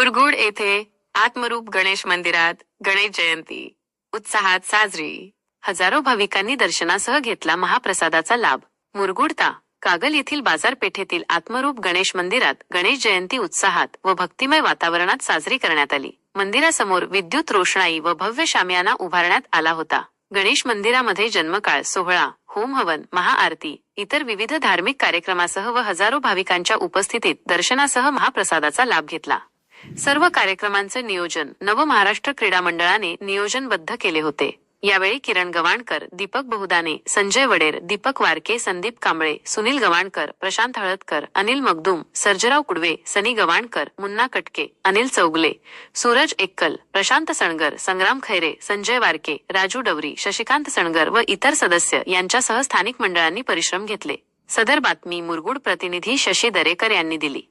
मुरगुड येथे आत्मरूप गणेश मंदिरात गणेश जयंती उत्साहात साजरी. हजारो भाविकांनी दर्शनासह घेतला महाप्रसादाचा लाभ. मुरगुडता कागल येथील बाजारपेठेतील आत्मरूप गणेश मंदिरात गणेश जयंती उत्साहात व भक्तिमय वातावरणात साजरी करण्यात आली. मंदिरासमोर विद्युत रोषणाई व भव्य शामियाना उभारण्यात आला होता. गणेश मंदिरामध्ये जन्मकाळ सोहळा होम हवन महाआरती इतर विविध धार्मिक कार्यक्रमासह व हजारो भाविकांच्या उपस्थितीत दर्शनासह महाप्रसादाचा लाभ घेतला. सर्व कार्यक्रमांचे नियोजन नव महाराष्ट्र क्रीडा मंडळाने नियोजनबद्ध केले होते. यावेळी किरण गवाणकर दीपक बहुदाने संजय वडेर दीपक वारके संदीप कांबळे सुनील गवाणकर प्रशांत हळदकर अनिल मगदूम सर्जराव कुडवे सनी गवाणकर मुन्ना कटके अनिल चौगले सूरज एक्कल प्रशांत सणगर संग्राम खैरे संजय वारके राजू डवरी शशिकांत सणगर व इतर सदस्य यांच्यासह स्थानिक मंडळांनी परिश्रम घेतले. सदर बातमी मुरगुड प्रतिनिधी शशी दरेकर यांनी दिली.